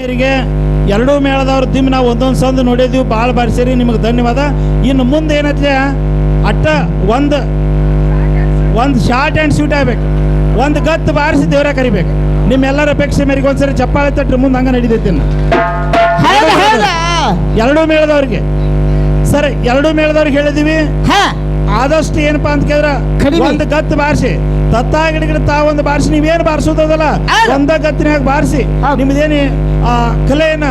ಹಿರಿಯರಿಗೆ ಎರಡೂ ಮೇಳದವ್ರ ದಿಮ್ ನಾವು ಒಂದೊಂದು ಸಂದ ನೋಡಿದೀವಿ. ಭಾಳ ಬಾರಿಸಿರಿ ನಿಮಗೆ ಧನ್ಯವಾದ. ಇನ್ನು ಮುಂದೆ ಏನೈತೆ? ಅಟ್ಟ ಒಂದು ಒಂದು ಶಾರ್ಟ್ ಆ್ಯಂಡ್ ಸ್ವೀಟ್ ಆಗ್ಬೇಕು. ಒಂದು ಗತ್ತು ಬಾರಿಸಿ ದೇವ್ರ ಕರಿಬೇಕು. ನಿಮ್ಮೆಲ್ಲರ ಅಪೇಕ್ಷೆ ಮೇರೆಗೆ ಒಂದ್ಸರಿ ಚಪ್ಪಾಳೆ ತಟ್ರಿ ಮುಂದೆ ಹಂಗೆ ನಡೀತೈತಿ ಎರಡೂ ಮೇಳದವ್ರಿಗೆ. ಸರ್ ಎರಡೂ ಮೇಳದವ್ರಿಗೆ ಹೇಳಿದೀವಿ. ಆದಷ್ಟು ಏನಪ್ಪಾ ಅಂತ ಕೇಳಿದ್ರ? ಕಡಿ ಒಂದು ಗತ್ತು ಬಾರಿಸಿ. ತತ್ತ ಗಿಡಗಿಡ ತಾ ಒಂದು ಬಾರಿಸಿ. ನೀವೇನು ಬಾರಿಸೋದಲ್ಲ. ಒಂದ ಗತ್ತಿನಾಗ ಬಾರಿಸಿ. ನಿಮ್ದೇನಿ ಆ ಕಲೆಯನ್ನ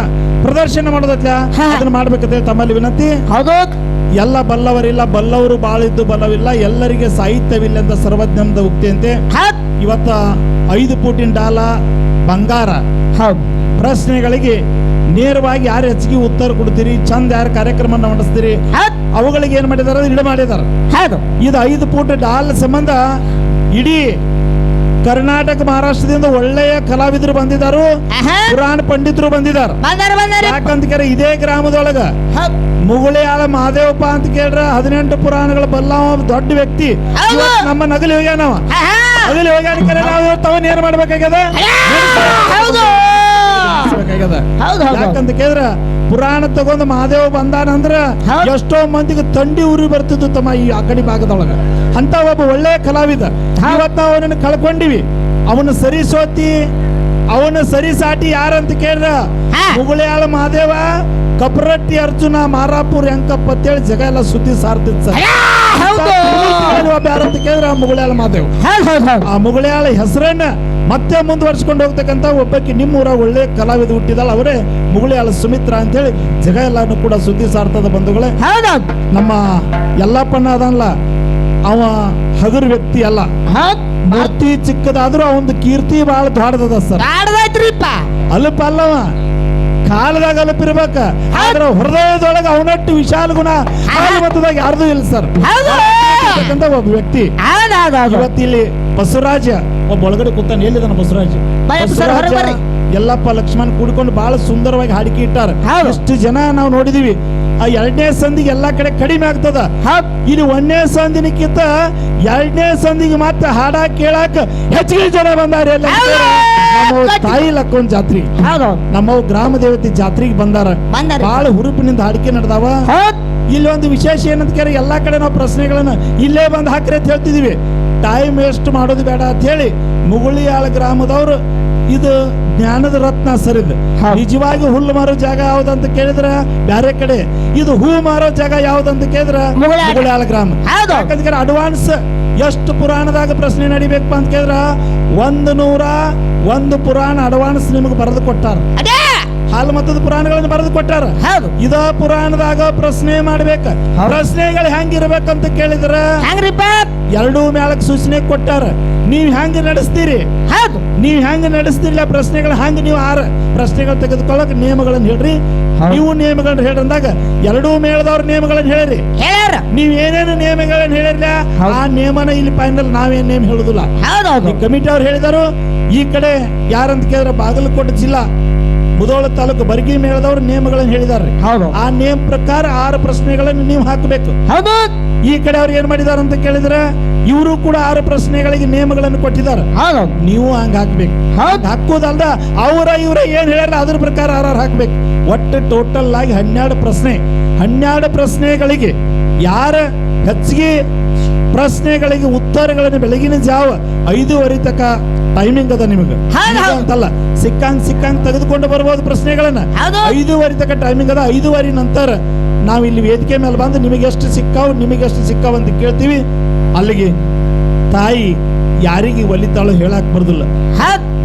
ಪ್ರದರ್ಶನ ಮಾಡೋದತ್ಲ. ಅದನ್ನ ಮಾಡ್ಬೇಕಂತ ತಮ್ಮಲ್ಲಿ ವಿನಂತಿ. ಹೌದೌದು ಎಲ್ಲ ಬಲ್ಲವರಿಲ್ಲ ಬಲ್ಲವರು ಬಾಳಿದ್ದು ಬಲ್ಲವಿಲ್ಲ ಎಲ್ಲರಿಗೆ ಸಾಹಿತ್ಯವಿಲ್ಲ ಅಂತ ಸರ್ವಜ್ಞಂದ ಉಕ್ತಿಯಂತೆ. ಇವತ್ತ ಐದು ಪೂಟಿನ ಡಾಲ ಬಂಗಾರ. ಹೌದು. ಪ್ರಶ್ನೆಗಳಿಗೆ ನೇರವಾಗಿ ಯಾರು ಹೆಚ್ಚಿಗೆ ಉತ್ತರ ಕೊಡ್ತೀರಿ ಚಂದ ಯಾರು ಕಾರ್ಯಕ್ರಮ ನಡೆಸ್ತೀರಿ ಅವುಗಳಿಗೆ ಏನ್ ಮಾಡಿದಾರ? ಇಡ ಮಾಡಿದಾರ. ಇದು ಐದು ಫೂಟ್ ಡಾಲ್ ಸಂಬಂಧ ಇಡೀ ಕರ್ನಾಟಕ ಮಹಾರಾಷ್ಟ್ರದಿಂದ ಒಳ್ಳೆಯ ಕಲಾವಿದರು ಬಂದಿದ್ದಾರೆ ಪುರಾಣ ಪಂಡಿತರು ಬಂದಿದ್ದಾರೆ ಯಾಕಂತ ಕೇಳಿ ಇದೇ ಗ್ರಾಮದೊಳಗ ಮುಗುಳಿ ಆಳ ಮಹಾದೇವಪ್ಪ ಅಂತ ಕೇಳ್ರ ಹದಿನೆಂಟು ಪುರಾಣಗಳ ಬಲ್ಲವ ದೊಡ್ಡ ವ್ಯಕ್ತಿ. ನಮ್ಮ ನಗಲಿ ಹೋಗ್ಯಾನವ ನಗಲಿ ಹೋಗ್ಯಾನ ಕರೆ ನಾವು ತವನ್ ಏನ್ ಮಾಡ್ಬೇಕಾಗ್ಯದ? ಯಾಕಂತ ಕೇಳಿದ್ರ ಪುರಾಣ ತಗೊಂಡ್ ಮಹಾದೇವ ಬಂದಾನಂದ್ರ ಅಂದ್ರ ಎಷ್ಟೋ ಮಂದಿಗೆ ತಂಡಿ ಉರಿ ಬರ್ತಿದ್ದು ತಮ್ಮ ಈ ಆ ಕಡೆ ಭಾಗದೊಳಗ. ಅಂತ ಒಬ್ಬ ಒಳ್ಳೆಯ ಕಲಾವಿದ. ಇವತ್ ನಾವು ಅವನನ್ನು ಕಳ್ಕೊಂಡಿವಿ. ಅವನ ಸರಿಸೋತಿ ಅವನ ಸರಿಸಾಟಿ ಯಾರಂತ ಕೇಳಿದ್ರ ಹಾ. ಮುಗುಳಿಯಾಳ ಮಹಾದೇವ ಕಪ್ರಟ್ಟಿ ಅರ್ಜುನ ಮಾರಾಪುರ್ ಅಂತ ಅಂತೇಳಿ ಜಗ ಎಲ್ಲ ಸುದ್ದಿ ಸಾರ್ತಿತ್ ಸರ್. ಯಾರಂತ ಕೇಳಿದ್ರ ಆ ಮುಗುಳಿಯಾಳ ಮಹಾದೇವ್. ಹೌದು ಹೌದು ಹೌದು. ಆ ಮುಗುಳಿಯಾಳ ಹೆಸರನ್ನ ಮತ್ತೆ ಮುಂದುವರ್ಸ್ಕೊಂಡು ಹೋಗ್ತಕ್ಕಂತ ಒಬ್ಬಕ್ಕೆ ನಿಮ್ಮೂರ ಒಳ್ಳೆ ಕಲಾವಿದ ಹುಟ್ಟಿದಾಳ ಅವರೇ ಮುಗುಳಿಯಾಳ ಸುಮಿತ್ರ ಅಂತೇಳಿ ಜಗ ಎಲ್ಲಾನು ಕೂಡ ಸುದ್ದಿ ಸಾರ್ತದ ಬಂಧುಗಳೇ. ನಮ್ಮ ಎಲ್ಲಪ್ಪನ ಅದಲ್ಲ ಅವ ಹಗುರ್ ವ್ಯಕ್ತಿ ಅಲ್ಲ. ಮೂರ್ತಿ ಚಿಕ್ಕದಾದ್ರೂ ಅವಂದು ಕೀರ್ತಿ ಬಹಳ ದೊಡ್ಡದ ಸರ್. ಅಲ್ಪ ಅಲ್ಲವ. ಕಾಲದಾಗ ಅಲಪಿರ್ಬೇಕ ಆದ್ರ ಹೃದಯದೊಳಗ ಅವನಟ್ಟು ವಿಶಾಲ ಗುಣ ಮತದಾಗ ಯಾರ್ದು ಇಲ್ಲ ಸರ್. ಒಬ್ಬ ವ್ಯಕ್ತಿ. ಇವತ್ತು ಇಲ್ಲಿ ಬಸವರಾಜ ಒಬ್ಬ ಒಳಗಡೆ ಕೂತಾನೆ ಎಲ್ಲಿದಾನ ಬಸವರಾಜ? ಬಸವರಾಜ ಎಲ್ಲಪ್ಪ ಲಕ್ಷ್ಮಣ್ ಕೂಡ್ಕೊಂಡು ಬಹಳ ಸುಂದರವಾಗಿ ಹಾಡಿಕೆ ಇಟ್ಟಾರ. ಎಷ್ಟು ಜನ ನಾವು ನೋಡಿದೀವಿ. ಆ ಎರಡನೇ ಸಂದಿಗೆ ಎಲ್ಲಾ ಕಡೆ ಕಡಿಮೆ ಆಗ್ತದ. ಇದು ಇಲ್ಲಿ ಒಂದನೇ ಸಂದಿನಕ್ಕಿಂತ ಎರಡನೇ ಸಂದಿಗೆ ಮತ್ತೆ ಹಾಡ ಕೇಳಾಕ ಹೆಚ್ಚಿಗೆ ಜನ ಬಂದಾರೆ ತಾಯಿ ಲಕ್ಕೊಂದ್ ಜಾತ್ರಿ. ನಮ್ಮ ಗ್ರಾಮ ದೇವತೆ ಜಾತ್ರೆಗೆ ಬಂದಾರ. ಬಹಳ ಹುರುಪಿನಿಂದ ಹಾಡಿಕೆ ನಡೆದಾವ. ಇಲ್ಲಿ ಒಂದು ವಿಶೇಷ ಏನಂತ ಕೇಳಿ ಎಲ್ಲಾ ಕಡೆ ನಾವು ಪ್ರಶ್ನೆಗಳನ್ನ ಇಲ್ಲೇ ಬಂದು ಹಾಕ್ರಿ ಅಂತ ಹೇಳ್ತಿದೀವಿ. ಟೈಮ್ ವೇಸ್ಟ್ ಮಾಡೋದು ಬೇಡ ಅಂತ ಹೇಳಿ ಮುಗುಳಿಯಾಳ ಗ್ರಾಮದವರು ಇದು ಜ್ಞಾನದ ರತ್ನ ಸರಿದು ಇದು. ನಿಜವಾಗಿ ಹುಲ್ಲು ಮಾರೋ ಜಾಗ ಯಾವ್ದಂತ ಕೇಳಿದ್ರ? ಬ್ಯಾರೆ ಕಡೆ. ಇದು ಹೂ ಮಾರೋ ಜಾಗ ಯಾವ್ದಂತ ಕೇಳಿದ್ರ? ಮುಗುಳಾಳ. ಗ್ರಾಮ. ಯಾಕಂದ್ರೆ ಅಡ್ವಾನ್ಸ್ ಎಷ್ಟು ಪುರಾಣದಾಗ ಪ್ರಶ್ನೆ ನಡಿಬೇಕಪ್ಪ ಅಂತ ಕೇಳಿದ್ರ? ಒಂದು ನೂರ ಒಂದು ಪುರಾಣ ಅಡ್ವಾನ್ಸ್ ನಿಮಗೆ ಬರೆದು ಕೊಟ್ಟಾರ. ಅದೇ. ಹಾಲು ಮತ್ತದ ಪುರಾಣಗಳನ್ನು ಬರೆದು ಕೊಟ್ಟಾರ. ಹೌದು. ಇದ ಪುರಾಣದಾಗ ಪ್ರಶ್ನೆ ಮಾಡ್ಬೇಕ. ಪ್ರಶ್ನೆಗಳು ಹೆಂಗಿರ್ಬೇಕಂತ ಕೇಳಿದ್ರ? ಹೆಂಗ್ರಿಪ್ಪ ಎರಡೂ ಮೇಳಕ್ ಸೂಚನೆ ಕೊಟ್ಟಾರ. ನೀವ್ ಹೆಂಗ್ ನಡೆಸ್ತೀರಿ? ಹೌದು. ನೀವ್ ಹೆಂಗ್ ನಡೆಸ್ತಿರ್ಲ ಪ್ರಶ್ನೆಗಳು ಹಂಗ ನೀವು ಆರ ಪ್ರಶ್ನೆಗಳು ತೆಗೆದುಕೊಳ್ಳಕ್ ನಿಯಮಗಳನ್ನು ಹೇಳ್ರಿ. ನೀವು ನಿಯಮಗಳನ್ನ ಹೇಳಂದಾಗ ಎರಡೂ ಮೇಳದವ್ರ ನಿಯಮಗಳನ್ನ ಹೇಳ್ರಿ. ನೀವ್ ಏನೇನು ನಿಯಮಗಳನ್ನ ಹೇಳಿರ್ಲ? ಆ ನಿಯಮನ ಇಲ್ಲಿ ಫೈನಲ್ ನಾವೇನ್ ನಿಯಮ ಹೇಳುದಿಲ್ಲ. ಕಮಿಟಿ ಅವ್ರು ಹೇಳಿದರು ಈ ಕಡೆ ಯಾರಂತ ಕೇಳಿದ್ರೆ ಬಾಗಲಕೋಟೆ ಜಿಲ್ಲಾ ಮುದೋಳ ತಾಲೂಕು ಬರ್ಗಿ ಮೇಳದವ್ರು ನಿಯಮಗಳನ್ನು ಹೇಳಿದಾರೆ ಹೌದು. ಆ ನಿಯಮ ಪ್ರಕಾರ ಆರು ಪ್ರಶ್ನೆಗಳನ್ನು ನೀವು ಹಾಕಬೇಕು. ಹೌದು. ಈ ಕಡೆ ಅವ್ರು ಏನ್ ಮಾಡಿದಾರೆ ಅಂತ ಕೇಳಿದ್ರೆ ಇವರು ಕೂಡ ಆರು ಪ್ರಶ್ನೆಗಳಿಗೆ ನಿಯಮಗಳನ್ನು ಕೊಟ್ಟಿದ್ದಾರೆ. ಹೌದು. ನೀವು ಹಂಗ ಹಾಕ್ಬೇಕು. ಹೌದು. ಹಾಕೋದಲ್ದ ಅವರ ಇವರ ಏನ್ ಹೇಳ್ಯಾರ ಅದ್ರ ಪ್ರಕಾರ ಆರು ಹಾಕ್ಬೇಕು. ಒಟ್ಟು ಟೋಟಲ್ ಆಗಿ ಹನ್ನೆರಡು ಪ್ರಶ್ನೆ. ಹನ್ನೆರಡು ಪ್ರಶ್ನೆಗಳಿಗೆ ಯಾರ ಹೆಚ್ಚಿಗೆ ಪ್ರಶ್ನೆಗಳಿಗೆ ಉತ್ತರಗಳನ್ನು ಬೆಳಗಿನ ಜಾವ ಐದೂವರೆ ತಕ ಟೈಮಿಂಗ್ ಅದ ನಿಮಗೆ. ಅಂತಲ್ಲ ಸಿಕ್ಕಂಗ್ ಸಿಕ್ಕಂಗ್ ತೆಗೆದುಕೊಂಡು ಬರ್ಬೋದು ಪ್ರಶ್ನೆಗಳನ್ನ. ಐದೂವರೆ ತಕ ಟೈಮಿಂಗ್ ಅದ ಐದೂವರೆ ನಂತರ ನಾವು ಇಲ್ಲಿ ವೇದಿಕೆ ಮೇಲೆ ಬಂದು ನಿಮಗೆ ಎಷ್ಟು ಸಿಕ್ಕಾವು ನಿಮಗೆ ಎಷ್ಟು ಸಿಕ್ಕಾವ್ ಅಂತ ಕೇಳ್ತೀವಿ. ಅಲ್ಲಿಗೆ ತಾಯಿ ಯಾರಿಗೆ ಒಲಿತಾಳು ಹೇಳಕ್ ಬರ್ದಿಲ್ಲ.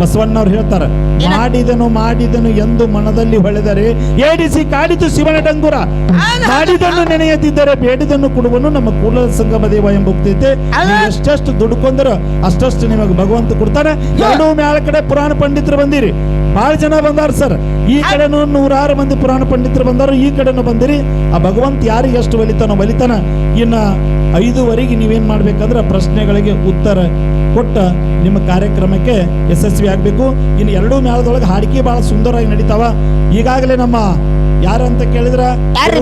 ಬಸವಣ್ಣವ್ರು ಹೇಳ್ತಾರೆ? ಮಾಡಿದನು ಮಾಡಿದನು ಎಂದು ಮನದಲ್ಲಿ ಹೊಳೆದರೆ ಏಡಿಸಿ ಕಾಡಿತು ಶಿವನ ಡಂಗುರ. ಮಾಡಿದನು ಮಾಡಿದನ್ನು ನೆನೆಯದಿದ್ದರೆ ಬೇಡಿದನ್ನು ಕೊಡುವನು ನಮ್ಮ ಕೂಲ ಸಂಗಮ ದೇವ ಎಂಬ ಉಕ್ತೈತೆ ಅಷ್ಟಷ್ಟ್ ನೀವು ಎಷ್ಟೆಷ್ಟು ದುಡ್ಕೊಂಡ್ರ ಅಷ್ಟಷ್ಟು ನಿಮಗೆ ಭಗವಂತ ಕೊಡ್ತಾನೆ. ಎರಡೂ ಮ್ಯಾಲ ಕಡೆ ಪುರಾಣ ಪಂಡಿತರು ಬಂದಿರಿ. ಬಹಳ ಜನ ಬಂದಾರ ಸರ್. ಈ ಕಡೆನೂ ನೂರಾರು ಮಂದಿ ಪುರಾಣ ಪಂಡಿತರು ಬಂದಾರು. ಈ ಕಡೆನೂ ಬಂದಿರಿ. ಆ ಭಗವಂತ ಯಾರಿಗೆ ಎಷ್ಟು ಒಲಿತಾನೋ ಒಲಿತಾನ ಇನ್ನ ಐದುವರೆಗೆ ನೀವೇನ್ ಮಾಡ್ಬೇಕಂದ್ರೆ ಪ್ರಶ್ನೆಗಳಿಗೆ ಉತ್ತರ ಕೊಟ್ಟ ನಿಮ್ಮ ಕಾರ್ಯಕ್ರಮಕ್ಕೆ ಯಶಸ್ವಿ ಆಗಬೇಕು. ಇನ್ನು ಎರಡೂ ಮೇಳದೊಳಗೆ ಹಾಡಿಕೆ ಬಹಳ ಸುಂದರವಾಗಿ ನಡೀತಾವ. ಈಗಾಗಲೇ ನಮ್ಮ ಯಾರಂತ ಕೇಳಿದ್ರ?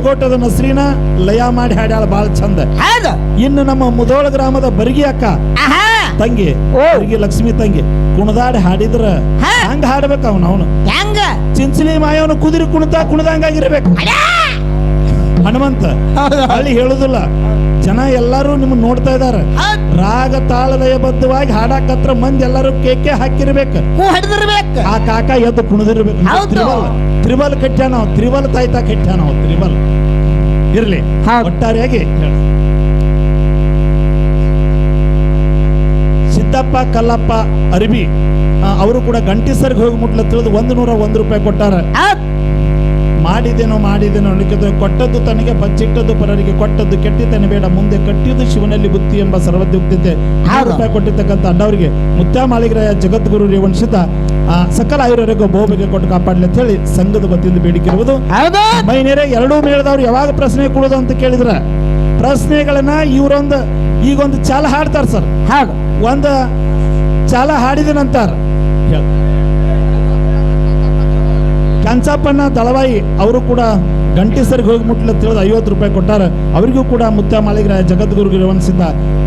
ಕೋಟದ ನಸ್ರೀನ ಲಯ ಮಾಡಿ ಹಾಡ್ಯಾಳ ಬಹಳ ಚಂದ. ಇನ್ನು ನಮ್ಮ ಮುದೋಳ ಗ್ರಾಮದ ಬರ್ಗಿ ಅಕ್ಕ ತಂಗಿ ಬರ್ಗಿ ಲಕ್ಷ್ಮಿ ತಂಗಿ ಕುಣದಾಡಿ ಹಾಡಿದ್ರ. ಹಂಗ ಹಾಡ್ಬೇಕು ಅವನು ಅವನು? ಹೆಂಗ? ಚಿಂಚಲಿ ಮಾಯವನು ಕುದುರೆ ಕುಣಿತ ಕುಣದಂಗಾಗಿರ್ಬೇಕು. ಹನುಮಂತ ಅಲ್ಲಿ ಹೇಳುದಿಲ್ಲ. ಜನ ಎಲ್ಲಾರು ನಿಮ್ಮನ್ನ ನೋಡ್ತಾ ಇದಾರ. ರಾಗ ರಾಗ ತಾಳಲಯಬದ್ಧವಾಗಿ ಹಾಡಾಕತ್ರ ಮಂದಿ ಎಲ್ಲರೂ ಕೇಕೆ ಹಾಕಿರ್ಬೇಕು. ಹಿಡಿದಿರ್ಬೇಕು. ಆ ಕಾಕ ಎದ್ದು ಕುಣಿದಿರ್ಬೇಕು. ಹೌದು. ತ್ರಿಬಲ್ ತ್ರಿಬಲ್ ಕಟ್ಟ್ಯಾನ ತ್ರಿಬಲ್ ತಾಯ್ತಾ ಕಟ್ಟ್ಯಾನ ನಾವು ತ್ರಿಬಲ್. ಇರ್ಲಿ ಒಟ್ಟಾರಿಯಾಗಿ ಸಿದ್ದಪ್ಪ ಕಲ್ಲಪ್ಪ ಅರಬಿ ಅವರು ಕೂಡ ಗಂಟಿಸರ್ಗೆ ಹೋಗಿ ಮುಟ್ಲ ತಿಳಿದು ಒಂದು ನೂರ ಒಂದು ರೂಪಾಯಿ ಕೊಟ್ಟಾರ. ಮಾಡಿದೇನೋ ಮಾಡಿದೇನೋ ಅನ್ಲಿಕ್ಕೆ ಕೊಟ್ಟದ್ದು ತನಗೆ ಬಚ್ಚಿಟ್ಟದ್ದು ಪರರಿಗೆ ಕೊಟ್ಟದ್ದು ಕೆಟ್ಟಿತನ ಬೇಡ ಮುಂದೆ ಕಟ್ಟಿದ್ದು ಶಿವನಲ್ಲಿ ಬುತ್ತಿ ಎಂಬ ಸರ್ವದ್ಯುಕ್ತಿತೆ. ಉಕ್ತಿದ್ದೆ ಆರು ರೂಪಾಯಿ ಕೊಟ್ಟಿರ್ತಕ್ಕಂಥ ಅಣ್ಣವರಿಗೆ ಮುತ್ಯಾಮಾಳಿಗರಾಯ ಜಗದ್ಗುರು ರೇವಣಿಸಿದ ಆ ಸಕಲ ಆಯುರ್ವರೆಗೂ ಬಹುಬೇಗ ಕೊಟ್ಟು ಕಾಪಾಡಲಿ ಅಂತ ಹೇಳಿ ಸಂಘದ ವತಿಯಿಂದ ಬೇಡಿಕೆ ಇರುವುದು ಮೈನೇರೆ ಎರಡೂ ಮೇಳದವ್ರು ಯಾವಾಗ ಪ್ರಶ್ನೆ ಕೊಡೋದು ಅಂತ ಕೇಳಿದ್ರ ಪ್ರಶ್ನೆಗಳನ್ನ ಇವರೊಂದು ಈಗೊಂದು ಚಾಲ ಹಾಡ್ತಾರ ಸರ್. ಹಾಗ. ಒಂದು ಚಾಲ ಹಾಡಿದ ನಂತರ ಹೇಳ್. ಕಂಚಪ್ಪನ ದಳವಾಯಿ ಅವರು ಕೂಡ ಗಂಟಿಸರಿಗೆ ಹೋಗಿ ಮುಟ್ಲ ತಿಳಿದು ಐವತ್ತು ರೂಪಾಯಿ ಕೊಟ್ಟಾರ. ಅವರಿಗೂ ಕೂಡ ಮುತ್ಯ ಮಾಳಿಗರಾಯ ಜಗದ್ಗುರು ವಂಶಿದ್ದ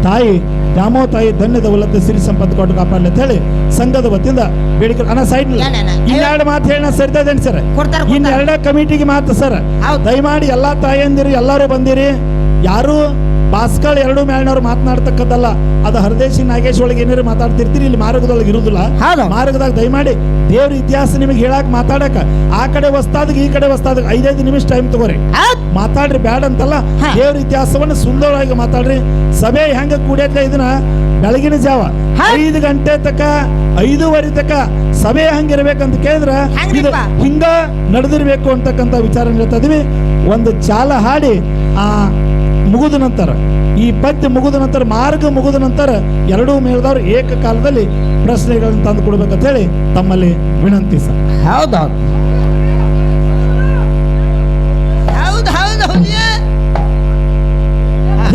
ತಾಯಿ ದಾಮೋ ತಾಯಿ ಧನ್ಯದ ಉಲ್ಲತೆ ಸಿರಿ ಸಂಪತ್ತು ಕೊಟ್ಟು ಕಾಪಾಡಲಿ ಅಂತ ಹೇಳಿ ಸಂಘದ ವತಿಯಿಂದ ಬೇಡಿಕೆ ಅನ್ನ ಸೈಡ್. ಇನ್ನೆರಡು ಮಾತು ಹೇಳಿ ಸರಿತಾ ಇದ್ದೇನೆ ಸರ್ ಇನ್ನೆರಡ ಕಮಿಟಿಗೆ ಮಾತು ಸರ್. ದಯಮಾಡಿ ಎಲ್ಲಾ ತಾಯಂದಿರು ಎಲ್ಲರೂ ಬಂದಿರಿ. ಯಾರು ಭಾಸ್ಕರ್ ಎರಡು ಮೇಳನವ್ರು ಮಾತನಾಡ್ತಕ್ಕದ್ದಲ್ಲ ಅದು ಹರದೇಶಿ ನಾಗೇಶ್ ಒಳಗೆ ಏನಾರು ಮಾತಾಡ್ತಿರ್ತೀರಿ ಇಲ್ಲಿ ಮಾರ್ಗದೊಳಗೆ ಇರುದಿಲ್ಲ. ಮಾರ್ಗದಾಗ ದಯಮಾಡಿ ದೇವ್ರ ಇತಿಹಾಸ ನಿಮಗೆ ಹೇಳಕ್ ಮಾತಾಡಕ ಆ ಕಡೆ ವಸ್ತಾದಾಗ ಈ ಕಡೆ ಹೊಸ್ತಾದಾಗ ಐದೈದು ನಿಮಿಷ ಟೈಮ್ ತಗೋರಿ. ಮಾತಾಡ್ರಿ ಬ್ಯಾಡ ಅಂತಲ್ಲ. ದೇವ್ರ ಇತಿಹಾಸವನ್ನು ಸುಂದರವಾಗಿ ಮಾತಾಡ್ರಿ ಸಭೆ ಹೆಂಗ ಕೂಡ್ಯತ್ಲೆ ಇದನ್ನ ಬೆಳಗಿನ ಜಾವ. ಐದು ಗಂಟೆ ತಕ ಐದೂವರೆ ತಕ ಸಭೆ ಹಂಗಿರ್ಬೇಕಂತ ಕೇಳಿದ್ರ? ಹಿಂಗ ನಡೆದಿರ್ಬೇಕು ಅಂತಕ್ಕಂಥ ವಿಚಾರ ಹೇಳ್ತಾ ಇದೀವಿ ಒಂದು ಚಾಲ ಹಾಡಿ ಆ ಮುಗಿದ ನಂತರ ಈ ಪದ್ಯ ಮುಗಿದ ನಂತರ ಮಾರ್ಗ ಮುಗಿದ ನಂತರ ಎರಡೂ ಮೇಳದವ್ರು ಏಕಕಾಲದಲ್ಲಿ ಪ್ರಶ್ನೆಗಳನ್ನು ತಂದು ಕೊಡ್ಬೇಕಂತ ಹೇಳಿ ತಮ್ಮಲ್ಲಿ ವಿನಂತಿ ಸರ್. ಹೌದು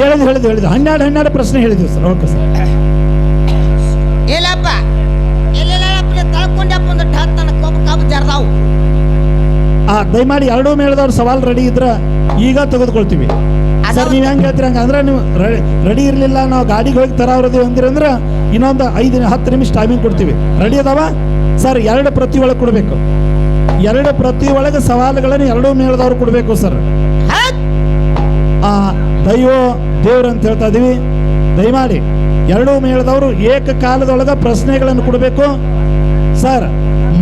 ಹೇಳಿದ್ ಹೇಳಿದ್ ಹೇಳಿದ್. ಹನ್ನೆರಡು ಹನ್ನೆರಡು ಪ್ರಶ್ನೆ ಹೇಳಿದ್ವಿ ಸರ್. Okay sir. ಇಲ್ಲಪ್ಪ ಆ ದಯಮಾಡಿ ಎರಡೂ ಮೇಳದವ್ರ ಸವಾಲ್ ರೆಡಿ ಇದ್ರ ಈಗ ತೆಗೆದುಕೊಳ್ತೀವಿ. ಸರ್ ನೀವ್ ಹೆಂಗ್ ಹೇಳ್ತೀರ ಹಂಗ ಅಂದ್ರೆ ನೀವು ರೆಡಿ ಇರ್ಲಿಲ್ಲ ನಾವು ಗಾಡಿಗೆ ಹೋಗಿ ತರಾವ್ರದಿ ಅಂದಿರಂದ್ರ ಇನ್ನೊಂದು ಐದು ಹತ್ತು ನಿಮಿಷ ಟೈಮಿಂಗ್ ಕೊಡ್ತೀವಿ. ರೆಡಿ ಅದಾವ? ಸರ್ ಎರಡು ಪ್ರತಿ ಒಳಗೆ ಕೊಡ್ಬೇಕು. ಎರಡು ಪ್ರತಿ ಒಳಗೆ ಸವಾಲುಗಳನ್ನು ಎರಡೂ ಮೇಳದವ್ರು ಕೊಡ್ಬೇಕು ಸರ್. ಆ ದೈವ ದೇವ್ರು ಅಂತ ಹೇಳ್ತಾ ಇದೀವಿ. ದಯಮಾಡಿ ಎರಡೂ ಮೇಳದವರು ಏಕಕಾಲದೊಳಗ ಪ್ರಶ್ನೆಗಳನ್ನು ಕೊಡಬೇಕು. ಸರ್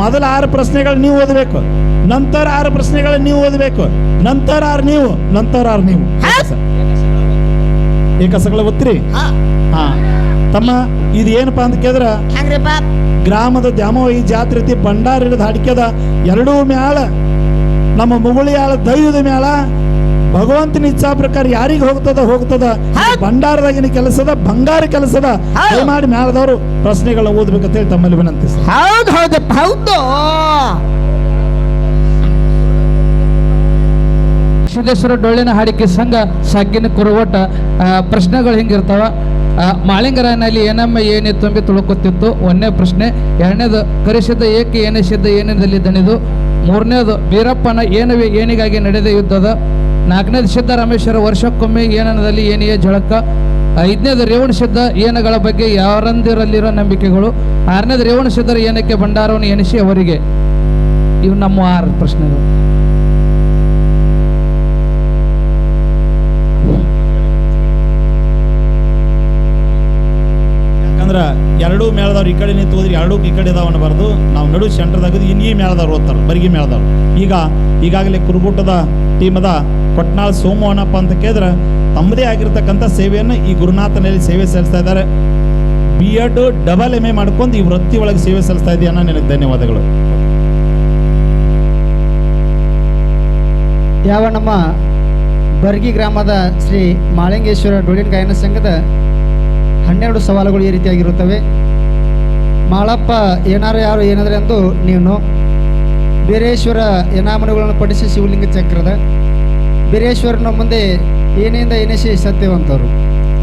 ಮೊದಲ ಆರು ಪ್ರಶ್ನೆಗಳು ನೀವು ಓದಬೇಕು. ನಂತರ ಆರು ಪ್ರಶ್ನೆಗಳನ್ನು ನೀವು ಓದಬೇಕು. ನಂತರ ಆರು ನೀವು ನಂತರ ಆರು ನೀವು. ಏಕಸಗಳ ಒತ್ತಿರಿ? ಹಾ. ತಮ್ಮ ಇದು ಏನಪ್ಪಾ ಅಂತ ಕೇಳಿದ್ರ? ಗ್ರಾಮದ ದ್ಯಾಮವಹಿ ಜಾತ್ರೆ ಭಂಡಾರ ಹಿಡಿದು ಹಾಡಿಕ್ಯದ ಎರಡೂ ಮ್ಯಾಳ ನಮ್ಮ ಮುಗುಳಿಯಾಳ ದೈವದ ಮ್ಯಾಳ ಭಗವಂತನ ಇಚ್ಛಾ ಪ್ರಕಾರ ಯಾರಿಗೆ ಹೋಗ್ತದ ಹೋಗ್ತದ. ಭಂಡಾರದಾಗಿನ ಕೆಲಸದ ಬಂಗಾರ ಕೆಲಸದ ಮಾಡಿ ಮ್ಯಾಳದವರು ಮ್ಯಾಲದವರು ಪ್ರಶ್ನೆಗಳನ್ನ ಓದ್ಬೇಕಂತ ಹೇಳಿ ತಮ್ಮಲ್ಲಿ ವಿನಂತಿಸ್ತಾರೆ ಹೌದು ಹೌದು ಹೌದು. ಸಿದ್ದೇಶ್ವರ ಡೊಳ್ಳಿನ ಹಾಡಿಕೆ ಸಂಘ ಸಾಗಿನ ಕುರುವಟ ಪ್ರಶ್ನೆಗಳು ಹಿಂಗಿರ್ತಾವ. ಮಾಳಿಂಗರನಲ್ಲಿ ಏನಮ್ಮ ಏನೇ ತುಂಬಿ ತುಳುಕುತ್ತಿತ್ತು ಒಂದನೇ ಪ್ರಶ್ನೆ, ಎರಡನೇದು, ಕರಿಸಿದ್ದ ಏಕೆ ಏನಿಸಿದ್ದ ಏನಿದಲ್ಲಿ ದಣಿದು? ಮೂರನೇದು, ವೀರಪ್ಪನ ಏನವೇ, ಏನಿಗಾಗಿ ನಡೆದ ಯುದ್ಧದ? ನಾಲ್ಕನೇದು ಸಿದ್ದರಾಮೇಶ್ವರ ವರ್ಷಕ್ಕೊಮ್ಮೆ ಏನನದಲ್ಲಿ ಏನೇ ಜಳಕ? ಐದನೇದು, ರೇವಣ ಸಿದ್ಧ ಏನಗಳ ಬಗ್ಗೆ ಯಾರಂದಿರಲ್ಲಿರೋ ನಂಬಿಕೆಗಳು? ಆರನೇದು, ರೇವಣ ಸಿದ್ಧರ ಏನಕ್ಕೆ ಭಂಡಾರವನ್ನು ಎನಿಸಿ ಅವರಿಗೆ? ಇವು ನಮ್ಮ ಆರು ಪ್ರಶ್ನೆಗಳು. ಎರಡೂ ಮೇಳದವ್ರು ಈ ಕಡೆ ನಿಂತು ಹೋದ್ರೆ ಎರಡೂ ಈ ಕಡೆ ಇದಾವ ಅನ್ನಬಾರ್ದು. ನಾವು ನಡು ಸೆಂಟರ್ದಾಗ ಇನ್ನು ಈ ಮೇಳದವ್ರು ಓದ್ತಾರೆ, ಬರಿಗಿ ಮೇಳದವ್ರು. ಈಗ, ಈಗಾಗಲೇ ಕುರುಬೂಟದ ಟೀಮದ ಕೊಟ್ನಾಳ್ ಸೋಮವನಪ್ಪ ಅಂತ ಕೇಳಿದ್ರೆ ತಮ್ಮದೇ ಆಗಿರ್ತಕ್ಕಂಥ ಸೇವೆಯನ್ನು ಈ ಗುರುನಾಥನಲ್ಲಿ ಸೇವೆ ಸಲ್ಲಿಸ್ತಾ ಇದ್ದಾರೆ. B Ed double M A ಮಾಡ್ಕೊಂಡು ಈ ವೃತ್ತಿ ಒಳಗೆ ಸೇವೆ ಸಲ್ಲಿಸ್ತಾ ಇದೆಯನ್ನ ನಿನಗೆ ಧನ್ಯವಾದಗಳು. ಯಾವ ನಮ್ಮ ಬರ್ಗಿ ಗ್ರಾಮದ ಶ್ರೀ ಮಾಳಿಂಗೇಶ್ವರ ಡೊಳ್ಳಿನ ಗಾಯನ ಸಂಘದ ಹನ್ನೆರಡು ಸವಾಲುಗಳು ಈ ರೀತಿಯಾಗಿರುತ್ತವೆ. ಮಾಳಪ್ಪ, ಏನಾರ ಯಾರು ಏನಾದ್ರೆ ಎಂದು ನೀನು ಬೀರೇಶ್ವರ ಯನಾಮನಗಳನ್ನು ಪಡಿಸಿ ಶಿವಲಿಂಗ ಚಕ್ರದ. ಬೀರೇಶ್ವರನ ಮುಂದೆ ಏನೆಯಿಂದ ಎನಿಸಿ ಸತ್ಯವಂತರು.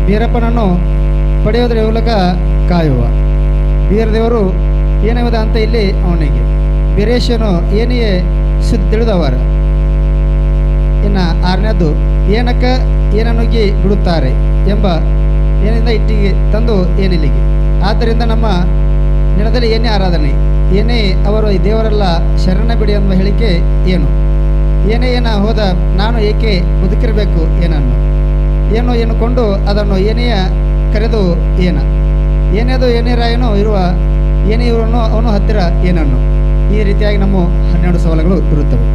ಬೀರಪ್ಪನನ್ನು ಪಡೆಯೋದ್ರ ಮೂಲಕ ಕಾಯುವ. ಬೀರದೇವರು ಏನಾಗದ ಅಂತ ಇಲ್ಲಿ ಅವನಿಗೆ, ಬೀರೇಶ್ವರನು ಏನೇ ಸುದ್ದಿ ತಿಳಿದವರ. ಇನ್ನು ಆರನೇದು, ಏನಕ್ಕ ಏನನುಗಿ ಬಿಡುತ್ತಾರೆ ಎಂಬ ಏನಿಂದ ಇಟ್ಟಿಗೆ ತಂದು ಏನಿಲ್ಲಿಗೆ. ಆದ್ದರಿಂದ ನಮ್ಮ ನೆಲದಲ್ಲಿ ಏನೇ ಆರಾಧನೆ, ಏನೇ ಅವರು ಈ ದೇವರೆಲ್ಲ ಶರಣ ಬಿಡಿ ಎಂಬ ಹೇಳಿಕೆ ಏನು? ಏನೇ ಏನ ಹೋದ ನಾನು ಏಕೆ ಬದುಕಿರಬೇಕು ಏನನ್ನು? ಏನು ಎನ್ನುಕೊಂಡು ಅದನ್ನು ಏನೆಯ ಕರೆದು ಏನ? ಏನೇದು ಏನೇ ರಾಯನೋ ಇರುವ ಏನೇ ಇವರನ್ನು ಅವನು ಹತ್ತಿರ ಏನನ್ನು? ಈ ರೀತಿಯಾಗಿ ನಮ್ಮ ಹನ್ನೆರಡು ಸವಾಲುಗಳು ಇರುತ್ತವೆ.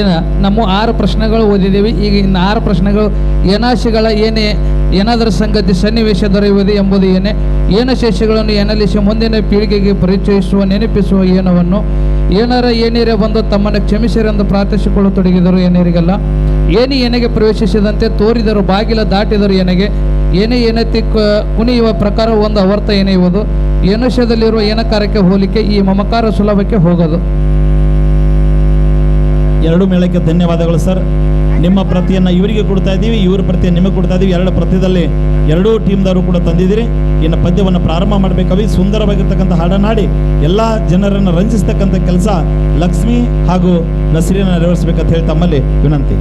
ಏನ, ನಮ್ಮ ಆರು ಪ್ರಶ್ನೆಗಳು ಓದಿದ್ದೀವಿ. ಈಗ ಇನ್ನು ಆರು ಪ್ರಶ್ನೆಗಳು, ಏನಾಶಿಗಳ ಏನೇ ಏನಾದರೂ ಸಂಗತಿ ಸನ್ನಿವೇಶ ದೊರೆಯುವುದು ಎಂಬುದು ಏನೇ, ಏನ ಶೇಷಗಳನ್ನು ಎನಲಿಸಿ ಮುಂದಿನ ಪೀಳಿಗೆಗೆ ಪರಿಚಯಿಸುವ, ನೆನಪಿಸುವ ಏನವನ್ನು, ಏನಾರ ಏನೇರೇ ಬಂದು ತಮ್ಮನ್ನು ಕ್ಷಮಿಸಿರೆಂದು ಪ್ರಾರ್ಥಿಸಿಕೊಳ್ಳತೊಡಗಿದರು ಏನೇರಿಗೆಲ್ಲ. ಏನೇ ಏನೆಗೆ ಪ್ರವೇಶಿಸಿದಂತೆ ತೋರಿದರು, ಬಾಗಿಲ ದಾಟಿದರು ಏನೆಗೆ, ಏನೇ ಏನತಿ ಕುಣಿಯುವ ಪ್ರಕಾರ ಒಂದು ಅವರ್ಥ ಏನೆಯುವುದು ಏನುಷ್ಯದಲ್ಲಿರುವ ಏನಕಾರಕ್ಕೆ ಹೋಲಿಕೆ, ಈ ಮಮಕಾರ ಸುಲಭಕ್ಕೆ ಹೋಗೋದು. ಎರಡು ಮೇಳಕ್ಕೆ ಧನ್ಯವಾದಗಳು ಸರ್. ನಿಮ್ಮ ಪ್ರತಿಯನ್ನ ಇವರಿಗೆ ಕೊಡ್ತಾ ಇದ್ದೀವಿ, ಇವ್ರ ಪ್ರತಿ ನಿಮಗೆ ಕೊಡ್ತಾ ಇದ್ದೀವಿ. ಎರಡು ಪ್ರತಿಯಲ್ಲಿ ಎರಡೂ ಟೀಮ್ದವರು ಕೂಡ ತಂದಿದ್ದೀರಿ. ಇನ್ನು ಪದ್ಯವನ್ನು ಪ್ರಾರಂಭ ಮಾಡಬೇಕಾಗಿ ಸುಂದರವಾಗಿರ್ತಕ್ಕಂಥ ಹಾಡನಾಡಿ ಎಲ್ಲ ಜನರನ್ನು ರಂಜಿಸ್ತಕ್ಕಂಥ ಕೆಲಸ ಲಕ್ಷ್ಮಿ ಹಾಗೂ ನಸರಿಯನ್ನು ನೆರವೇರಿಸಬೇಕಂತ ಹೇಳಿ ತಮ್ಮಲ್ಲಿ ವಿನಂತಿ.